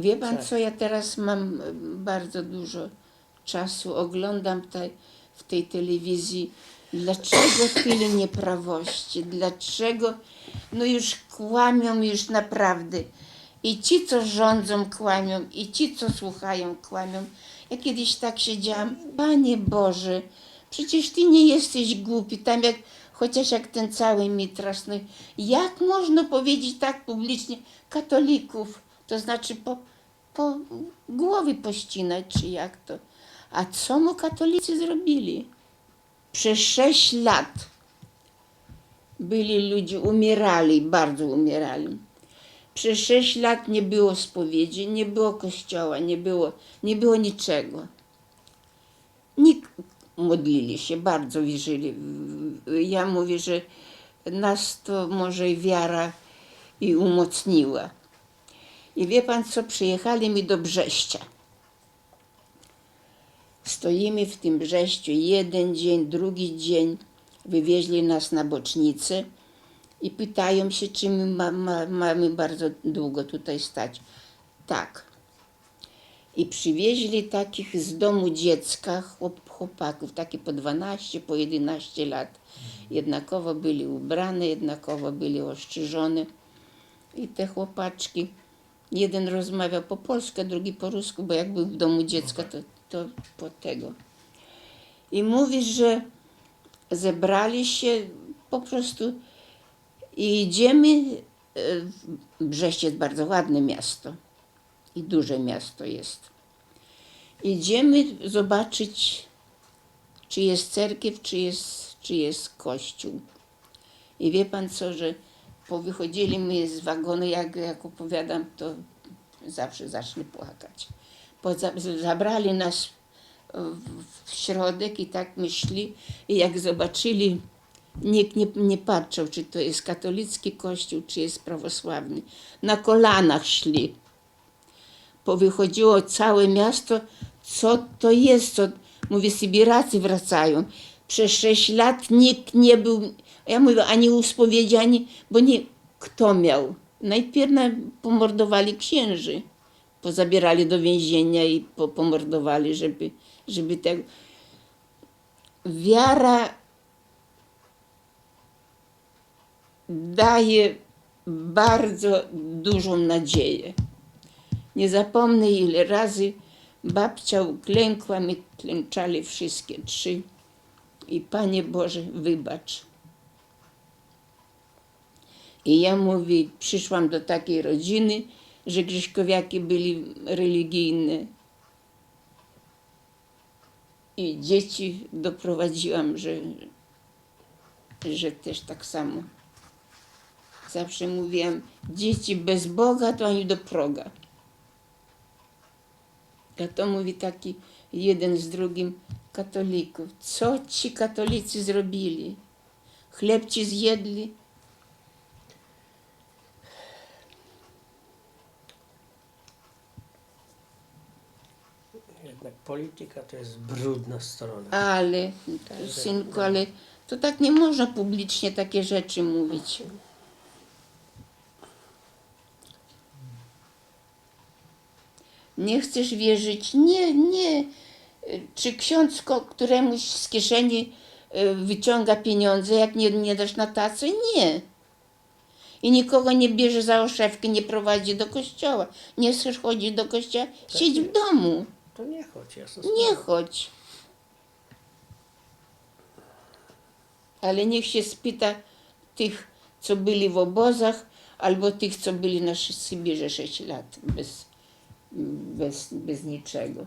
Wie pan Tak. co, ja teraz mam e, bardzo dużo czasu, oglądam te, w tej telewizji, dlaczego tyle nieprawości, dlaczego, no już kłamią już naprawdę. I ci, co rządzą, kłamią, i ci, co słuchają, kłamią. Ja kiedyś tak siedziałam, Panie Boże, przecież Ty nie jesteś głupi, tam jak, chociaż jak ten cały mitraż, no jak można powiedzieć tak publicznie katolików, to znaczy po, po głowy pościnać, czy jak to. A co mu katolicy zrobili? Przez sześć lat byli ludzie, umierali, bardzo umierali. Przez sześć lat nie było spowiedzi, nie było kościoła, nie było, nie było niczego. Nikt modlili się, bardzo wierzyli. Ja mówię, że nas to może i wiara i umocniła. I wie pan co, przyjechali mi do Brześcia. Stoimy w tym Brześciu jeden dzień, drugi dzień. Wywieźli nas na bocznicę i pytają się, czy my ma, ma, mamy bardzo długo tutaj stać. Tak. I przywieźli takich z domu dziecka, chłop, chłopaków, takie po 12, po 11 lat. Jednakowo byli ubrane, jednakowo byli ostrzyżone. I te chłopaczki, jeden rozmawiał po polsku, drugi po rusku, bo jak był w domu dziecka, to, to po tego. I mówi, że zebrali się po prostu i idziemy. e, Brześć jest bardzo ładne miasto i duże miasto jest. Idziemy zobaczyć, czy jest cerkiew, czy jest, czy jest kościół. I wie pan co, że powychodzili my z wagonu, jak, jak opowiadam, to zawsze zacznę płakać. Poza, zabrali nas w środek i tak myśli i jak zobaczyli, nikt nie, nie patrzył, czy to jest katolicki kościół, czy jest prawosławny. Na kolanach szli. Powychodziło całe miasto, co to jest, co, mówię, Sybiracy wracają. Przez sześć lat nikt nie był, ja mówię, ani u spowiedzi, ani, bo nie, kto miał? Najpierw na, pomordowali księży, pozabierali do więzienia i po, pomordowali, żeby, żeby tego. Wiara daje bardzo dużą nadzieję. Nie zapomnę, ile razy babcia uklękła, my klęczali wszystkie trzy. I Panie Boże, wybacz. I ja mówię, przyszłam do takiej rodziny, że Grzyszkowiaki byli religijne. I dzieci doprowadziłam, że, że też tak samo. Zawsze mówiłam, dzieci bez Boga to ani do proga. A to mówi taki jeden z drugim katolików. Co ci katolicy zrobili? Chleb ci zjedli? Polityka to jest brudna strona. Ale, synku, ale to tak nie można publicznie takie rzeczy mówić. Nie chcesz wierzyć? Nie, nie. Czy ksiądz któremuś z kieszeni y, wyciąga pieniądze, jak nie, nie dasz na tacę? Nie. I nikogo nie bierze za oszewkę, nie prowadzi do kościoła. Nie chcesz chodzić do kościoła? Siedź w domu. To nie chodź, jasno. Nie chodź. Ale niech się spyta tych, co byli w obozach, albo tych, co byli na Sybirze 6 lat bez, bez, bez niczego.